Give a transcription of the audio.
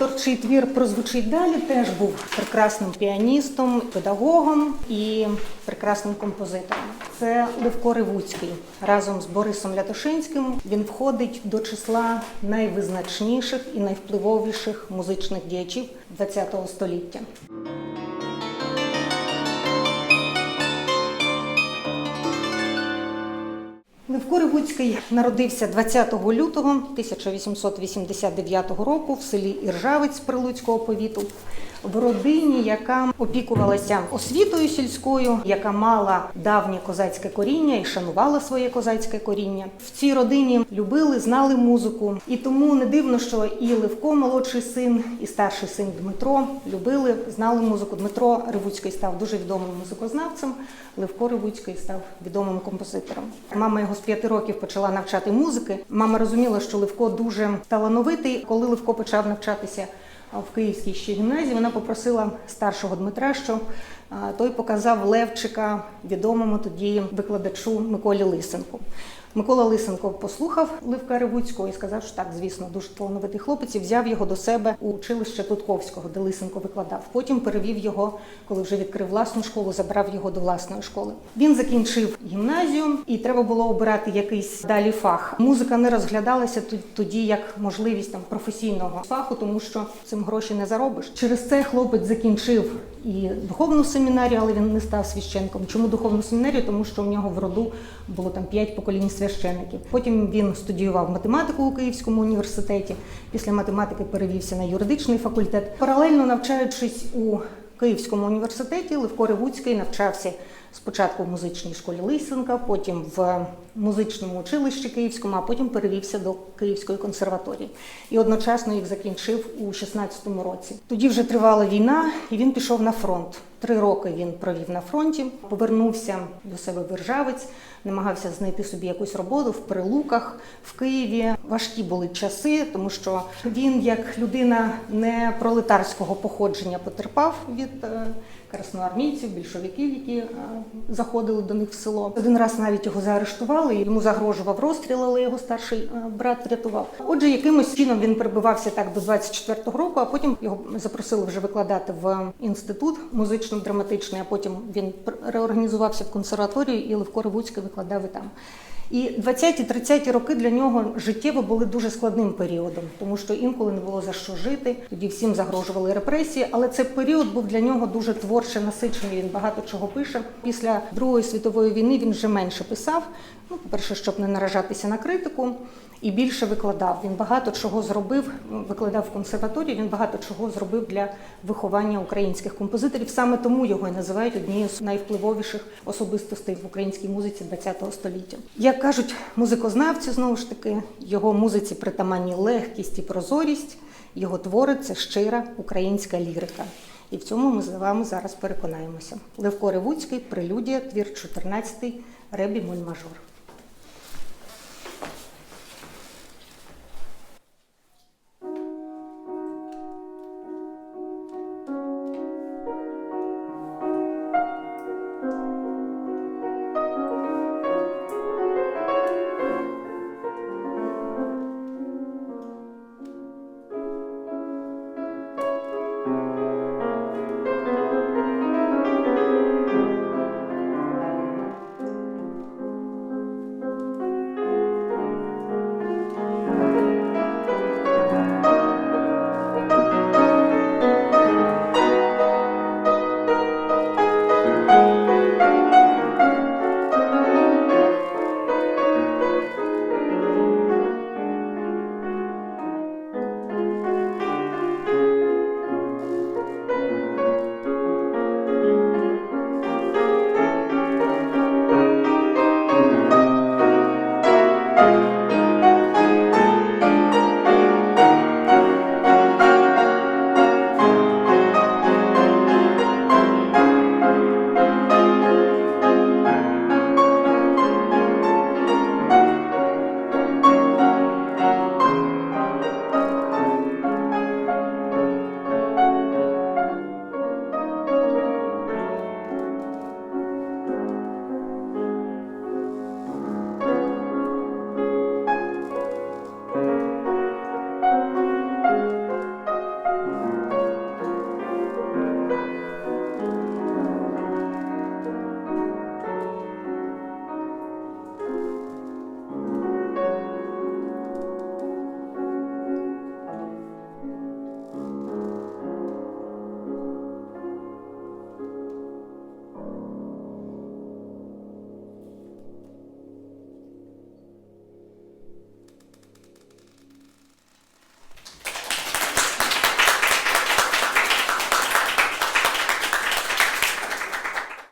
Автор, чий твір прозвучить далі, теж був прекрасним піаністом, педагогом і прекрасним композитором. Це Левко Ревуцький разом з Борисом Лятошинським. Він входить до числа найвизначніших і найвпливовіших музичних діячів ХХ століття. Левко Ревуцький народився 20 лютого 1889 року в селі Іржавець Прилуцького повіту в родині, яка опікувалася освітою сільською, яка мала давнє козацьке коріння і шанувала своє козацьке коріння. В цій родині любили, знали музику, і тому не дивно, що і Левко, молодший син, і старший син Дмитро любили, знали музику. Дмитро Ревуцький став дуже відомим музикознавцем. Левко Ревуцький став відомим композитором. Мама його з п'яти років почала навчати музики. Мама розуміла, що Левко дуже талановитий. Коли Левко почав навчатися в Київській ще гімназії, вона попросила старшого Дмитра, що той показав Левчика відомому тоді викладачу Миколі Лисенку. Микола Лисенко послухав Левка Ревуцького і сказав, що так, звісно, дуже талановитий хлопець, і взяв його до себе у училище Тутковського, де Лисенко викладав. Потім перевів його, коли вже відкрив власну школу, забрав його до власної школи. Він закінчив гімназію, і треба було обирати якийсь далі фах. Музика не розглядалася тоді як можливість там професійного фаху, тому що цим гроші не заробиш. Через це хлопець закінчив і духовну семінарію, але він не став священком. Чому духовну семінарію? Тому що в нього в роду було там п'ять поколінь священиків. Потім він студіював математику у Київському університеті. Після математики перевівся на юридичний факультет. Паралельно навчаючись у Київському університеті, Левко Ревуцький навчався спочатку в музичній школі Лисенка, потім в музичному училищі Київському, а потім перевівся до Київської консерваторії. І одночасно їх закінчив у 16-му році. Тоді вже тривала війна, і він пішов на фронт. Три роки він провів на фронті, повернувся до себе в Іржавець, намагався знайти собі якусь роботу в Прилуках, в Києві. Важкі були часи, тому що він, як людина не пролетарського походження, потерпав від е, красноармійців, більшовиків, які е, заходили до них в село. Один раз навіть його заарештували, йому загрожував розстріл, але його старший е, брат врятував. Отже, якимось чином він перебивався так до 24-го року, а потім його запросили вже викладати в інститут музично-драматичний, а потім він реорганізувався в консерваторію, і Левко Ревуцький викладав і там. І 20-30 роки для нього життєво були дуже складним періодом, тому що інколи не було за що жити. Тоді всім загрожували репресії, але цей період був для нього дуже творче насичений. Він багато чого пише. Після Другої світової війни він вже менше писав. Ну, по-перше, щоб не наражатися на критику, і більше викладав. Він багато чого зробив. Викладав в консерваторії. Він багато чого зробив для виховання українських композиторів. Саме тому його і називають однією з найвпливовіших особистостей в українській музиці ХХ століття. Як кажуть музикознавці, знову ж таки, його музиці притаманні легкість і прозорість, його твори це щира українська лірика. І в цьому ми з вами зараз переконаємося. Левко Ревуцький, прелюдія, твір 14, ребі моль мажор.